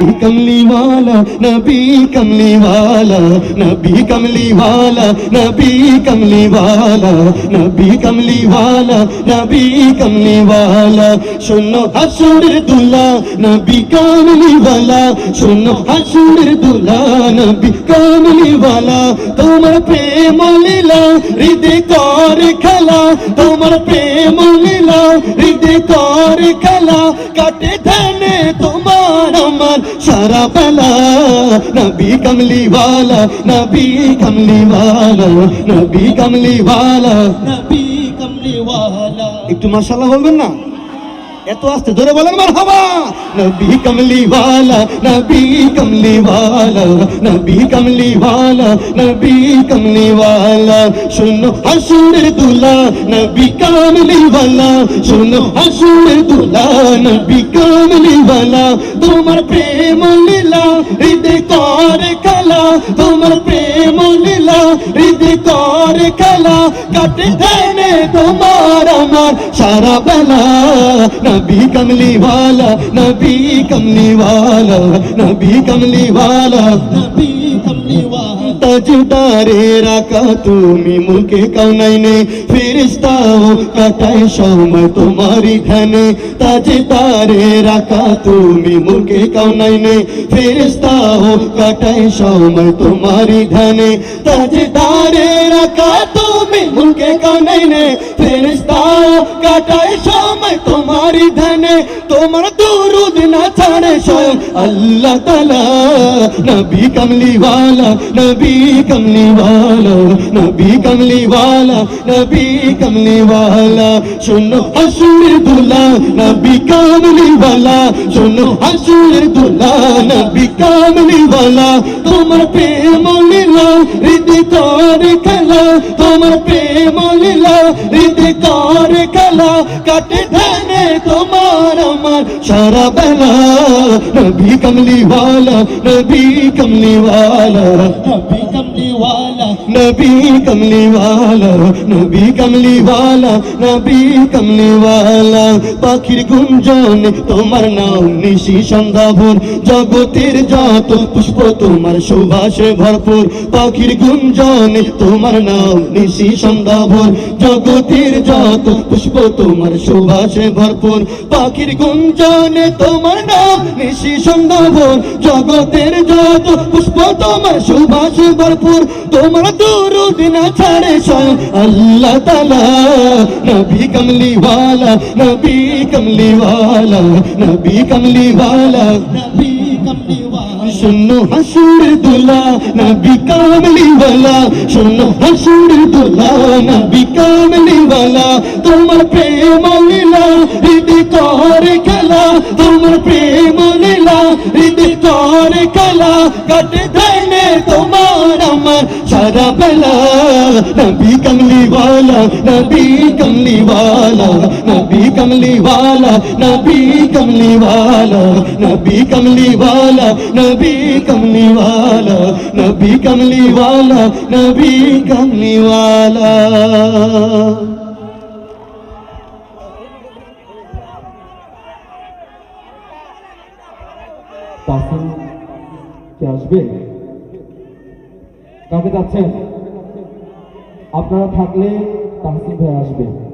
कमली वाला नबी कमली वाला नबी कमली वाला नबी कमली वाला नबी कमली वाला नबी कमली वाला सुनो हसुर दुला नबी कमली वाला सुनो हसुर दुला नबी कमली वाला তোমার প্রেম লীলা হৃদয় কর খেলা তোমার প্রেম লীলা হৃদয় কর খেলা কাটে ধানে তোমার আমার সারা পালা। নবী কমলিওয়ালা নবী কমলিওয়ালা নবী কমলিওয়ালা নবী কমলিওয়ালা। একটু মশালা বলবেন না? এত আস্তে ধরে বলেন মারহাবা। নবী কমলিওয়ালা নবী কমলিওয়ালা নবী কমলিওয়ালা নবী কমলিওয়ালা। শুনো হাসুরের দুলা, নবী কমলিওয়ালা। শুনো হাসুরের দুলা, নবী কমলিওয়ালা। তোমার প্রেম লীলা, হৃদয় করে খেলা তোমার প্রেম লীলা, হৃদয় করে খেলা কাটে দেনে তোমার আমার সারা বেলা নবী কমলি वाला নবী কমলি वाला নবী কমলি वाला নবী কমলি वाला তাজদারে রাখা, তুমি মুখে কানাইনে ফিরিস্তাও কাটায় সময় তোমারই ধ্যানে তাজদারে রাখা, তুমি মুখে কানাইনে ফিরিস্তাও কাটায় সময় তোমারই ধ্যানে তাজদারে রাখা, তুমি মুখে কানাইনে ফিরিস্তাও কাটায় সময় তোমারই ধ্যানে তোমার দুরুদ না ছাড়ে স্বয়ং আল্লাহ তালা নবী কামলিওয়ালা, নবী कमली वाला नबी कमली वाला नबी कमली वाला सुनो हसूर दुला नबी कमली वाला सुनो हसूर दुला नबी कमली वाला তোমার প্রেম লীলা হৃদয় করে খেলা তোমার প্রেম লীলা হৃদয় করে খেলা কাটে ধানে তোমার আমার সারা বেলা নবী কমলি वाला नबी कमली वाला नबी कमली वाला नबी कमली वाला नबी कमली वाला नबी कमली वाला পাখির গুঞ্জন তোমার নাম নিশি সন্ধ্যা ভোর জগতের যত পুষ্প তোমার সুবাসে ভরপুর পাখির গুঞ্জন তোমার নাম নিশি সন্ধ্যা ভোর জগতের যত পুষ্প তোমার সুবাসে ভরপুর পাখির গুঞ্জনে তোমার নাম নিশি সন্ধ্যা ভোর জগতের যত পুষ্প তোমার সুবাসে ভরপুর তোমার দুরুদ না ছাড়ে স্বয়ং আল্লাহ তালা নবী কমলি वाला নবী কমলি वाला নবী কমলি वाला নবী কমলি वाला শুনো হাসুর দুলা নবী কামলি वाला শুনো হাসুর দুলা নবী কামলি वाला তোমার প্রেম লীলা হৃদয় করে খেলা তোমার প্রেম লীলা হৃদয় করে খেলা কাটে ধানে তোমার আমার সারা বেলা নবী কমলি वाला নবী কমলি वाला नबी कमली वाला नबी कमली वाला नबी कमली वाला नबी कमली वाला नबी कमली वाला नबी कमली वाला তাহসিন কি আসবে? কাকে যাচ্ছেন? আপনারা থাকলে তাহসিন ভাই আসবে।